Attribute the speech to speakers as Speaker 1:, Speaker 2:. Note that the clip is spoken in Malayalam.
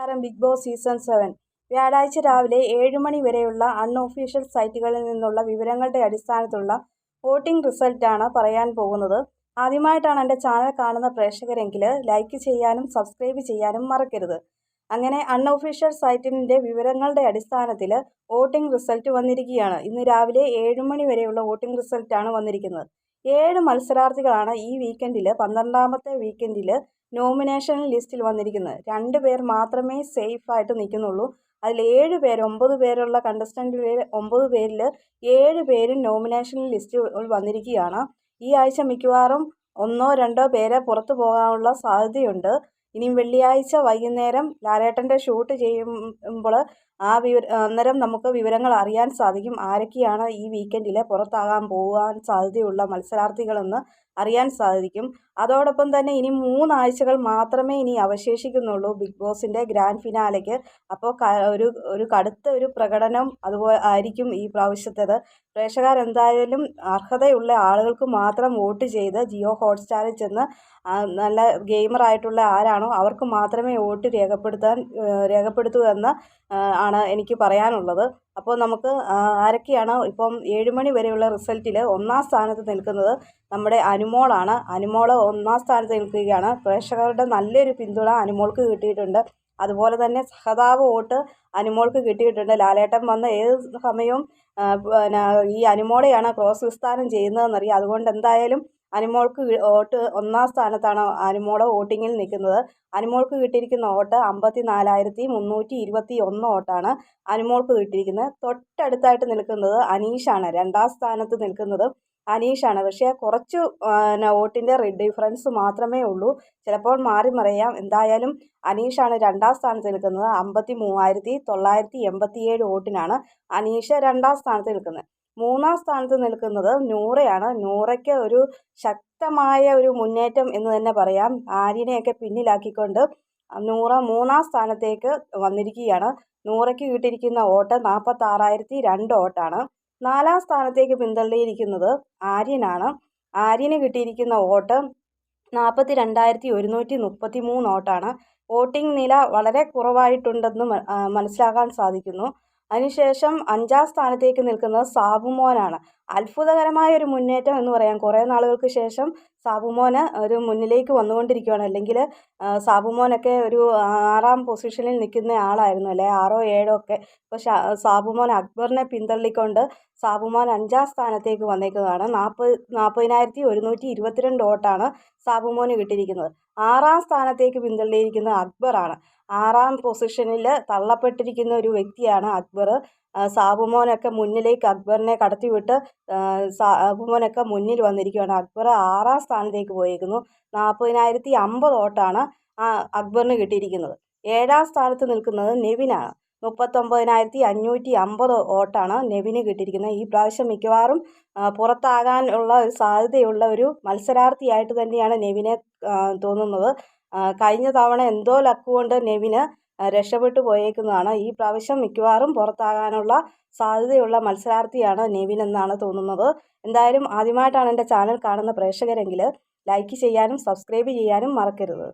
Speaker 1: നമസ്കാരം ബിഗ് ബോസ് സീസൺ സെവൻ. വ്യാഴാഴ്ച രാവിലെ ഏഴ് മണി വരെയുള്ള അൺഒഫീഷ്യൽ സൈറ്റുകളിൽ നിന്നുള്ള വിവരങ്ങളുടെ അടിസ്ഥാനത്തിലുള്ള വോട്ടിംഗ് റിസൾട്ടാണ് പറയാൻ പോകുന്നത്. ആദ്യമായിട്ടാണ് എന്റെ ചാനൽ കാണുന്ന പ്രേക്ഷകരെങ്കിൽ ലൈക്ക് ചെയ്യാനും സബ്സ്ക്രൈബ് ചെയ്യാനും മറക്കരുത്. അങ്ങനെ അൺഒഫീഷ്യൽ സൈറ്റിന്റെ വിവരങ്ങളുടെ അടിസ്ഥാനത്തിൽ വോട്ടിംഗ് റിസൾട്ട് വന്നിരിക്കുകയാണ്. ഇന്ന് രാവിലെ ഏഴ് മണി വരെയുള്ള വോട്ടിംഗ് റിസൾട്ടാണ് വന്നിരിക്കുന്നത്. ഏഴ് മത്സരാർത്ഥികളാണ് ഈ വീക്കെൻഡിൽ പന്ത്രണ്ടാമത്തെ വീക്കെൻഡിൽ നോമിനേഷൻ ലിസ്റ്റിൽ വന്നിരിക്കുന്നത്. രണ്ട് പേർ മാത്രമേ സേഫായിട്ട് നിൽക്കുന്നുള്ളൂ. അതിൽ ഏഴ് പേർ ഒമ്പത് പേരുള്ള കണ്ടസ്റ്റന്റിൽ ഒമ്പത് പേരിൽ ഏഴ് പേരും നോമിനേഷൻ ലിസ്റ്റിൽ വന്നിരിക്കുകയാണ്. ഈ ആഴ്ച മിക്കവാറും ഒന്നോ രണ്ടോ പേരെ പുറത്തു പോകാനുള്ള സാധ്യതയുണ്ട്. ഇനിയും വെള്ളിയാഴ്ച വൈകുന്നേരം ലാലേട്ടന്റെ ഷൂട്ട് ചെയ്യുമ്പോൾ ആ വിവര അന്നേരം നമുക്ക് വിവരങ്ങൾ അറിയാൻ സാധിക്കും. ആരൊക്കെയാണ് ഈ വീക്കെൻഡിൽ പുറത്താകാൻ പോകാൻ സാധ്യതയുള്ള മത്സരാർത്ഥികളെന്ന് അറിയാൻ സാധിക്കും. അതോടൊപ്പം തന്നെ ഇനി മൂന്നാഴ്ചകൾ മാത്രമേ ഇനി അവശേഷിക്കുന്നുള്ളൂ ബിഗ് ബോസിന്റെ ഗ്രാൻഡ് ഫിനാലയ്ക്ക് അപ്പോൾ ഒരു ഒരു കടുത്ത ഒരു പ്രകടനം അതുപോലെ ആയിരിക്കും ഈ പ്രാവശ്യത്തേത്. പ്രേക്ഷകർ എന്തായാലും അർഹതയുള്ള ആളുകൾക്ക് മാത്രം വോട്ട് ചെയ്ത് ജിയോ ഹോട്ട്സ്റ്റാറിൽ ചെന്ന് നല്ല ഗെയിമറായിട്ടുള്ള ആരാണോ അവർക്ക് മാത്രമേ വോട്ട് രേഖപ്പെടുത്താൻ രേഖപ്പെടുത്തൂ എന്ന് ആണ് എനിക്ക് പറയാനുള്ളത്. അപ്പോൾ നമുക്ക് ആരൊക്കെയാണ് ഇപ്പം ഏഴ് മണി വരെയുള്ള റിസൾട്ടിൽ ഒന്നാം സ്ഥാനത്ത് നിൽക്കുന്നത് നമ്മുടെ അനുമോളാണ്. അനുമോൾ ഒന്നാം സ്ഥാനത്ത് നിൽക്കുകയാണ്. പ്രേക്ഷകരുടെ നല്ലൊരു പിന്തുണ അനുമോൾക്ക് കിട്ടിയിട്ടുണ്ട്. അതുപോലെ തന്നെ സഹതാപ വോട്ട് അനുമോൾക്ക് കിട്ടിയിട്ടുണ്ട്. ലാലേട്ടൻ വന്ന ഏത് സമയവും പിന്നെ ഈ അനുമോളെയാണ് ക്രോസ് വിസ്താരം ചെയ്യുന്നതെന്നറിയാം. അതുകൊണ്ട് എന്തായാലും അനുമോൾക്ക് വോട്ട് ഒന്നാം സ്ഥാനത്താണ് അനുമോളെ വോട്ടിങ്ങിൽ നിൽക്കുന്നത്. അനുമോൾക്ക് കിട്ടിയിരിക്കുന്ന വോട്ട് അമ്പത്തി നാലായിരത്തി മുന്നൂറ്റി ഇരുപത്തി ഒന്ന് വോട്ടാണ് അനുമോൾക്ക് കിട്ടിയിരിക്കുന്നത്. തൊട്ടടുത്തായിട്ട് നിൽക്കുന്നത് അനീഷാണ്. രണ്ടാം സ്ഥാനത്ത് നിൽക്കുന്നത് അനീഷാണ്. പക്ഷേ കുറച്ച് വോട്ടിന്റെ ഡിഫറൻസ് മാത്രമേ ഉള്ളൂ. ചിലപ്പോൾ മാറി മറിയാം. എന്തായാലും അനീഷാണ് രണ്ടാം സ്ഥാനത്ത് നിൽക്കുന്നത്. അമ്പത്തി മൂവായിരത്തി തൊള്ളായിരത്തി എൺപത്തി ഏഴ് വോട്ടിനാണ് അനീഷ് രണ്ടാം സ്ഥാനത്ത് നിൽക്കുന്നത്. മൂന്നാം സ്ഥാനത്ത് നിൽക്കുന്നത് നൂറയാണ്. നൂറയ്ക്ക് ഒരു ശക്തമായ ഒരു മുന്നേറ്റം എന്ന് തന്നെ പറയാം. ആര്യനെയൊക്കെ പിന്നിലാക്കിക്കൊണ്ട് നൂറ മൂന്നാം സ്ഥാനത്തേക്ക് വന്നിരിക്കുകയാണ്. നൂറയ്ക്ക് കിട്ടിയിരിക്കുന്ന ഓട്ട് നാൽപ്പത്തി ആറായിരത്തി രണ്ട് ഓട്ടാണ് നാലാം സ്ഥാനത്തേക്ക് പിന്തള്ളിയിരിക്കുന്നത് ആര്യനാണ്. ആര്യന് കിട്ടിയിരിക്കുന്ന ഓട്ട് നാൽപ്പത്തി രണ്ടായിരത്തി ഒരുന്നൂറ്റി മുപ്പത്തി മൂന്ന് ഓട്ടാണ് വോട്ടിംഗ് നില വളരെ കുറവായിട്ടുണ്ടെന്ന് മനസ്സിലാക്കാൻ സാധിക്കുന്നു. അതിനുശേഷം അഞ്ചാം സ്ഥാനത്തേക്ക് നിൽക്കുന്നത് സാബുമോനാണ്. അത്ഭുതകരമായ ഒരു മുന്നേറ്റം എന്ന് പറയാം. കുറേ നാളുകൾക്ക് ശേഷം സാബുമോന് ഒരു മുന്നിലേക്ക് വന്നുകൊണ്ടിരിക്കുകയാണ് അല്ലെങ്കിൽ സാബുമോനൊക്കെ ഒരു ആറാം പൊസിഷനിൽ നിൽക്കുന്ന ആളായിരുന്നു അല്ലേ? ആറോ ഏഴോ ഒക്കെ. ഇപ്പോൾ സാബുമോൻ അക്ബറിനെ പിന്തള്ളിക്കൊണ്ട് സാബുമോൻ അഞ്ചാം സ്ഥാനത്തേക്ക് വന്നേക്കുന്നതാണ്. നാൽപ്പത് നാൽപ്പതിനായിരത്തി ഒരുന്നൂറ്റി ഇരുപത്തിരണ്ട് വോട്ടാണ് സാബുമോന് കിട്ടിയിരിക്കുന്നത്. ആറാം സ്ഥാനത്തേക്ക് പിന്തള്ളിയിരിക്കുന്നത് അക്ബറാണ്. ആറാം പൊസിഷനിൽ തള്ളപ്പെട്ടിരിക്കുന്ന ഒരു വ്യക്തിയാണ് അക്ബർ. സാബുമോനൊക്കെ മുന്നിലേക്ക് അക്ബറിനെ കടത്തിവിട്ട് സാബുമോനൊക്കെ മുന്നിൽ വന്നിരിക്കുകയാണ്. അക്ബർ ആറാം സ്ഥാനത്തേക്ക് പോയിരിക്കുന്നു നാൽപ്പതിനായിരത്തി അമ്പത് വോട്ടാണ് അക്ബറിന് കിട്ടിയിരിക്കുന്നത്. ഏഴാം സ്ഥാനത്ത് നിൽക്കുന്നത് നെവിനാണ്. മുപ്പത്തൊമ്പതിനായിരത്തി അഞ്ഞൂറ്റി അമ്പത് വോട്ടാണ് നെവിന് കിട്ടിയിരിക്കുന്നത്. ഈ പ്രാവശ്യം മിക്കവാറും പുറത്താകാനുള്ള ഒരു സാധ്യതയുള്ള ഒരു മത്സരാർത്ഥിയായിട്ട് തന്നെയാണ് നെവിനെ തോന്നുന്നത്. കഴിഞ്ഞ തവണ എന്തോ ലക്ക് കൊണ്ട് നെവിന് രക്ഷപ്പെട്ടു പോയേക്കുന്നതാണ്. ഈ പ്രാവശ്യം മിക്കവാറും പുറത്താകാനുള്ള സാധ്യതയുള്ള മത്സരാർത്ഥിയാണ് നെവിൻ എന്നാണ് തോന്നുന്നത്. എന്തായാലും ആദ്യമായിട്ടാണ് എന്റെ ചാനൽ കാണുന്ന പ്രേക്ഷകരെങ്കിൽ ലൈക്ക് ചെയ്യാനും സബ്സ്ക്രൈബ് ചെയ്യാനും മറക്കരുത്.